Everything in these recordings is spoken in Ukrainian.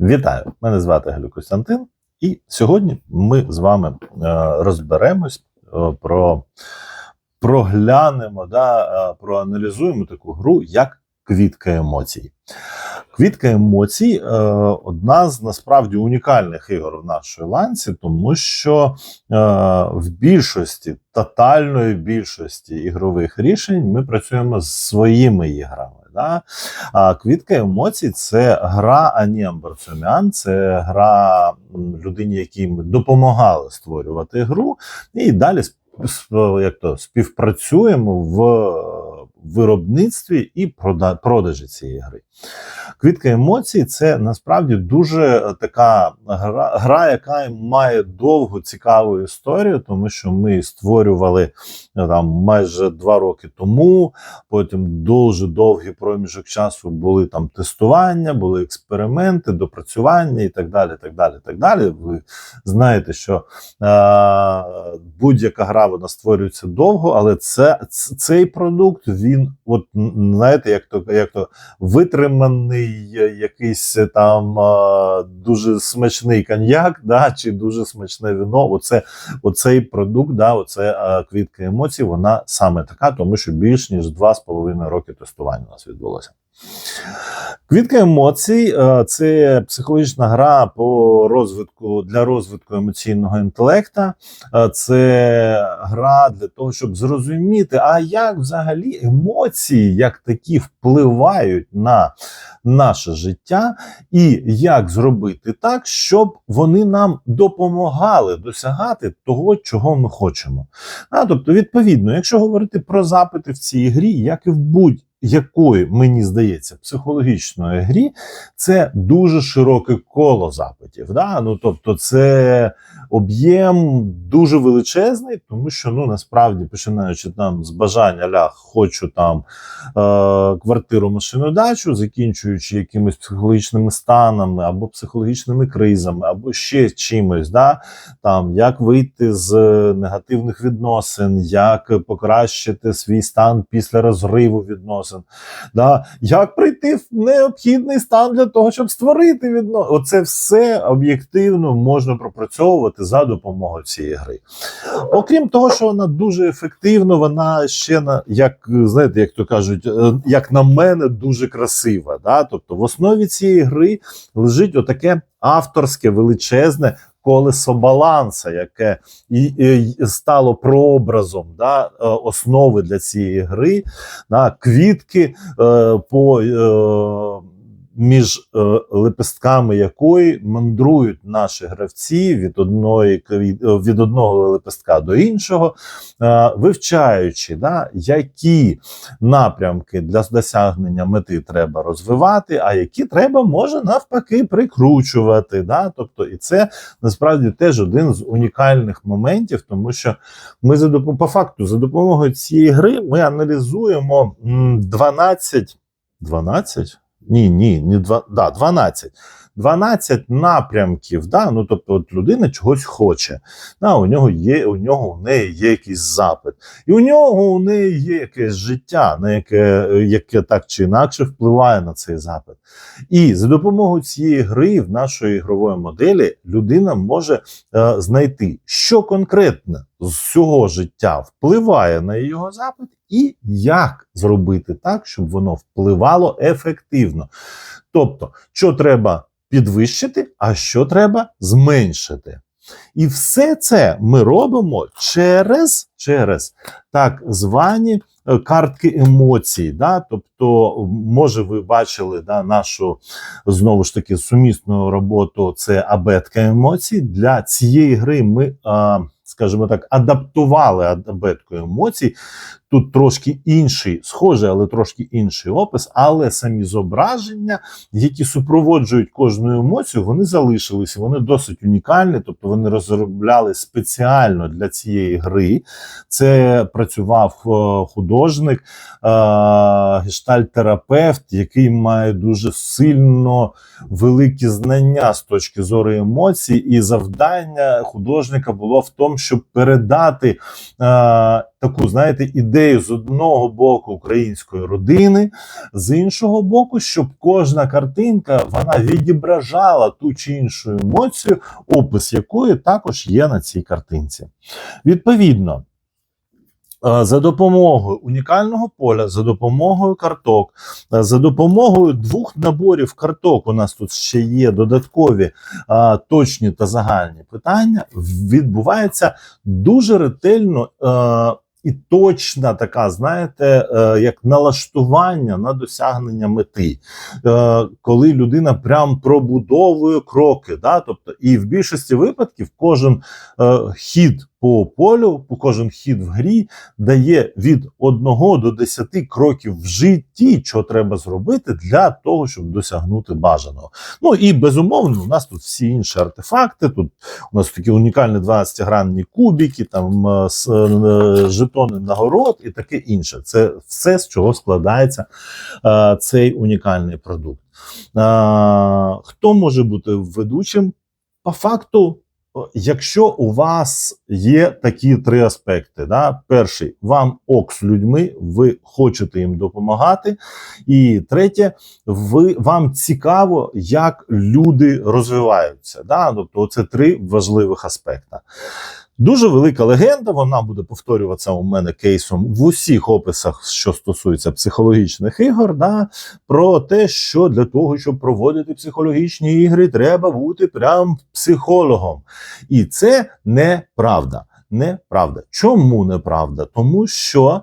Вітаю! Мене звати Галю Костянтин, і сьогодні ми з вами е, розберемось е, про проглянемо, да, е, проаналізуємо таку гру, як квітка емоцій. Квітка емоцій одна з насправді унікальних ігор в нашій ланці, тому що в більшості, тотальної більшості ігрових рішень ми працюємо з своїми іграми. Да? А квітка емоцій це гра Ані Амбарцумян, це гра людині, якій ми допомагали створювати гру, і далі як то, співпрацюємо в виробництві і продажі цієї гри. Квітка емоцій це насправді дуже е, така гра, гра, яка має довгу цікаву історію, тому що ми створювали е, там майже два роки тому. Потім дуже довгий проміжок часу були там тестування, були експерименти, допрацювання і так далі. так далі, так далі. Ви знаєте, що е, будь-яка гра вона створюється довго, але це, цей продукт він, от знаєте, як то як то витриманий е, якийсь е, там дуже смачний коньяк, да, чи дуже смачне вино. Оце оцей продукт, да, оце е, квітка емоцій, вона саме така, тому що більш ніж два з половиною роки тестування у нас відбулося. Квітка емоцій е, це психологічна гра по розвитку для розвитку емоційного інтелекта. Е, Це гра для того, щоб зрозуміти, а як взагалі емоції як такі впливають на наше життя, і як зробити так, щоб вони нам допомагали досягати того, чого ми хочемо. А, тобто, відповідно, якщо говорити про запити в цій грі, як і в будь-якої, мені здається, психологічної грі, це дуже широке коло запитів. Да? Ну, тобто, це об'єм дуже величезний, тому що ну насправді починаючи там з бажання ля хочу там е, квартиру, машину, дачу, закінчуючи якимись психологічними станами або психологічними кризами, або ще чимось, да? там як вийти з негативних відносин, як покращити свій стан після розриву відносин, да? як прийти в необхідний стан для того, щоб створити відносини. Оце все об'єктивно можна пропрацьовувати за допомогою цієї гри. Окрім того, що вона дуже ефективно, вона ще на як знаєте, як то кажуть, е, як на мене, дуже красива. Да? Тобто в основі цієї гри лежить отаке авторське величезне. Колесо баланса, яке і, і стало прообразом да, е, основи для цієї гри, да, квітки е, по е, між е, лепестками якої мандрують наші гравці від одної е, від одного лепестка до іншого, е, вивчаючи, да, які напрямки для досягнення мети треба розвивати, а які треба може навпаки прикручувати. Да? Тобто, і це насправді теж один з унікальних моментів, тому що ми за допом- по факту за допомогою цієї гри ми аналізуємо м, 12 12? Ні, ні, не два, да, 12. 12 напрямків, да? ну тобто от людина чогось хоче. Да, у нього є, у нього у неї є якийсь запит. І у нього у неї є якесь життя, на яке, яке так чи інакше впливає на цей запит. І за допомогою цієї гри в нашої ігрової моделі людина може е, знайти, що конкретно з цього життя впливає на його запит, і як зробити так, щоб воно впливало ефективно. Тобто, що треба підвищити, а що треба зменшити. І все це ми робимо через, через так звані е, картки емоцій. Да? Тобто, може, ви бачили да, нашу знову ж таки сумісну роботу. Це абетка емоцій. Для цієї гри ми, а, скажімо так, адаптували абетку емоцій. Тут трошки інший, схожий, але трошки інший опис, але самі зображення, які супроводжують кожну емоцію, вони залишилися. Вони досить унікальні, тобто вони розробляли спеціально для цієї гри. Це працював е, художник, е, гештальт-терапевт, який має дуже сильно великі знання з точки зору емоцій, і завдання художника було в тому, щоб передати е, таку, знаєте, ідею з одного боку української родини, з іншого боку, щоб кожна картинка вона відображала ту чи іншу емоцію, опис якої також є на цій картинці. Відповідно. Е, За допомогою унікального поля, за допомогою карток, е, за допомогою двох наборів карток, у нас тут ще є додаткові точні та загальні питання, відбувається дуже ретельно е, і точна така, знаєте, е, як налаштування на досягнення мети, е, коли людина прям пробудовує кроки. Да? Тобто, і в більшості випадків кожен е, хід по полю, по кожен хід в грі дає від 1 до 10 кроків в житті, що треба зробити для того, щоб досягнути бажаного. Ну і безумовно, у нас тут всі інші артефакти. Тут у нас такі унікальні 20-гранні кубики, там е, е, жетони нагород і таке інше. Це все, з чого складається е, цей унікальний продукт. Е, хто може бути ведучим? По факту. Якщо у вас є такі три аспекти, да? перший вам ок з людьми, ви хочете їм допомагати. І третє, ви вам цікаво, як люди розвиваються. Да? Тобто, це три важливих аспекта. Дуже велика легенда, вона буде повторюватися у мене кейсом в усіх описах, що стосується психологічних ігор, да, про те, що для того, щоб проводити психологічні ігри, треба бути прям психологом. І це неправда. Неправда. Чому неправда? Тому що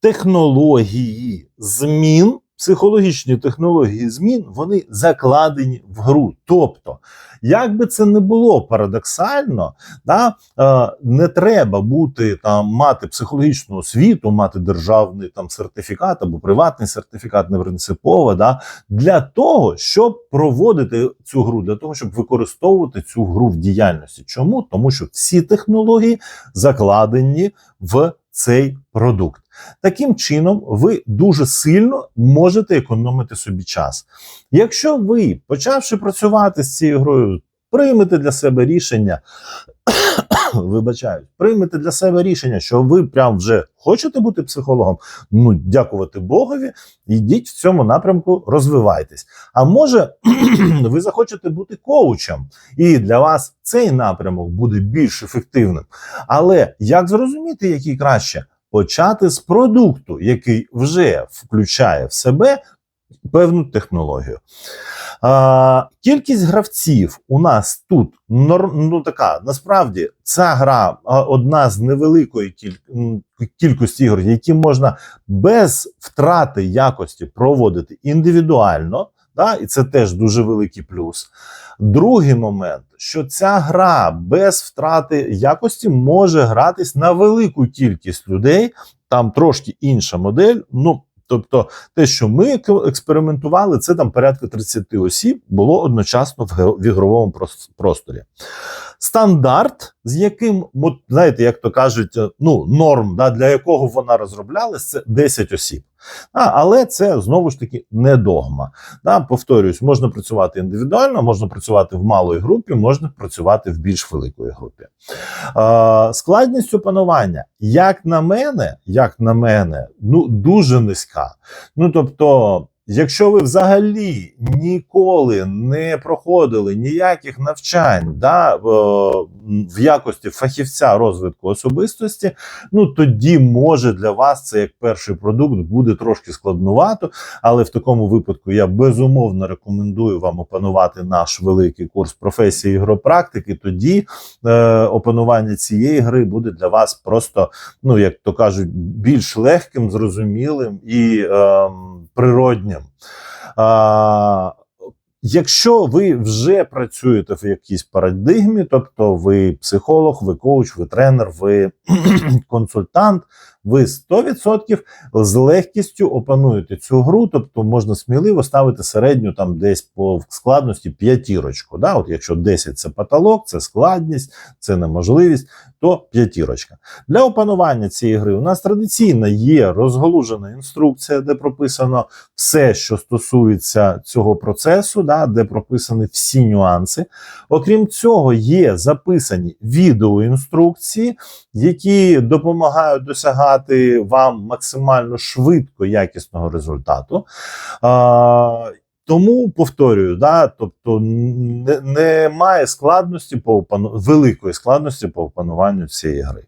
технології змін, психологічні технології змін, вони закладені в гру. Тобто, як би це не було парадоксально, да, е, не треба бути там, мати психологічну освіту, мати державний там сертифікат або приватний сертифікат, не принципово, да, для того, щоб проводити цю гру, для того, щоб використовувати цю гру в діяльності. Чому? Тому що всі технології закладені в цей продукт. Таким чином, ви дуже сильно можете економити собі час. Якщо ви, почавши працювати з цією грою, приймете для себе рішення, вибачаю, приймете для себе рішення, що ви прям вже хочете бути психологом, ну дякувати Богові, йдіть в цьому напрямку, розвивайтесь. А може, ви захочете бути коучем, і для вас цей напрямок буде більш ефективним. Але як зрозуміти, який краще? Почати з продукту, який вже включає в себе певну технологію. А, кількість гравців у нас тут ну, така. Насправді, ця гра одна з невеликої кількості ігор, які можна без втрати якості проводити індивідуально. Да, і це теж дуже великий плюс. Другий момент, що ця гра без втрати якості може гратись на велику кількість людей. Там трошки інша модель. Ну тобто, те, що ми ек- експериментували, це там порядка 30 осіб було одночасно в ігровому просторі. Стандарт, з яким, знаєте, як то кажуть, е, ну, норм, да, для якого вона розроблялась, це 10 осіб. А, але це знову ж таки не догма. Да, повторюсь, можна працювати індивідуально, можна працювати в малої групі, можна працювати в більш великої групі. Е, складність опанування, як на мене, як на мене, ну дуже низька. Ну тобто. Якщо ви взагалі ніколи не проходили ніяких навчань да, в, якості фахівця розвитку особистості, ну тоді може для вас це як перший продукт буде трошки складнувато, але в такому випадку я безумовно рекомендую вам опанувати наш великий курс професії ігропрактики. Тоді е, опанування цієї гри буде для вас просто, ну як то кажуть, більш легким, зрозумілим і е, природнім. А, Якщо ви вже працюєте в якійсь парадигмі, тобто ви психолог, ви коуч, ви тренер, ви консультант, ви 100% з легкістю опануєте цю гру, тобто можна сміливо ставити середню там десь по складності п'ятірочку. Да? От якщо 10 це потолок, це складність, це неможливість, то п'ятірочка. Для опанування цієї гри у нас традиційно є розголужена інструкція, де прописано все, що стосується цього процесу, да, де прописані всі нюанси. Окрім цього, є записані відеоінструкції, які допомагають досягати вам максимально швидко якісного результату. А, тому повторюю, да, тобто не- немає складності по опану... великої складності по опануванню цієї гри.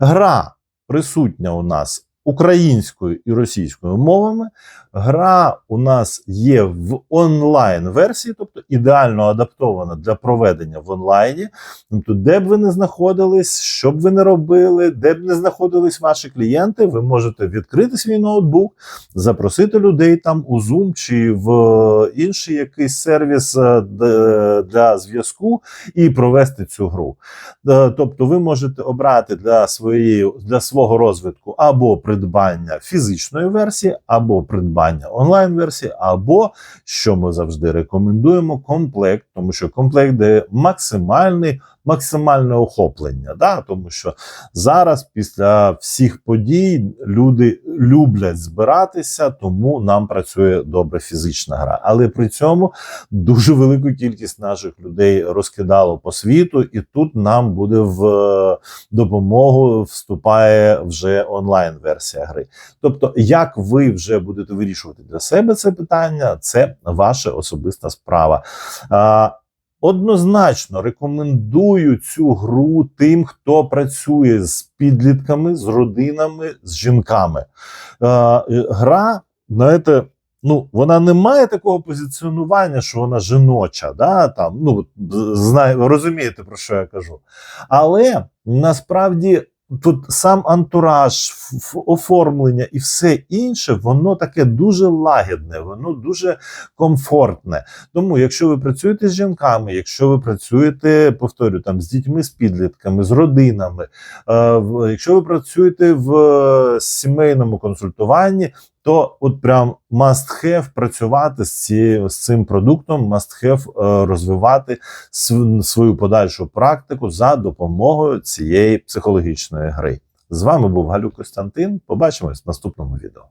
Гра присутня у нас українською і російською мовами. Гра у нас є в онлайн-версії, тобто ідеально адаптована для проведення в онлайні. Тобто, де б ви не знаходились, що б ви не робили, де б не знаходились ваші клієнти, ви можете відкрити свій ноутбук, запросити людей там у Zoom чи в інший якийсь сервіс е, для зв'язку і провести цю гру. Е, Тобто, ви можете обрати для своєї для свого розвитку або придбання фізичної версії, або придбання онлайн-версії, або що ми завжди рекомендуємо, комплект, тому що комплект дає максимальний. Максимальне охоплення, да? тому що зараз, після всіх подій, люди люблять збиратися, тому нам працює добре фізична гра. Але при цьому дуже велику кількість наших людей розкидало по світу, і тут нам буде в е, допомогу вступає вже онлайн-версія гри. Тобто, як ви вже будете вирішувати для себе це питання, це ваша особиста справа. Однозначно рекомендую цю гру тим, хто працює з підлітками, з родинами, з жінками. Е, гра, знаєте, ну, вона не має такого позиціонування, що вона жіноча. Да? Там, ну, знає, розумієте, про що я кажу. Але насправді. Тут сам антураж, оформлення і все інше, воно таке дуже лагідне, воно дуже комфортне. Тому, якщо ви працюєте з жінками, якщо ви працюєте, повторю, там з дітьми, з підлітками, з родинами, е, якщо ви працюєте в е, сімейному консультуванні, то от прям must have працювати з, цією, з цим продуктом, must have е, розвивати свою подальшу практику за допомогою цієї психологічної гри. З вами був Галю Костянтин. Побачимось в наступному відео.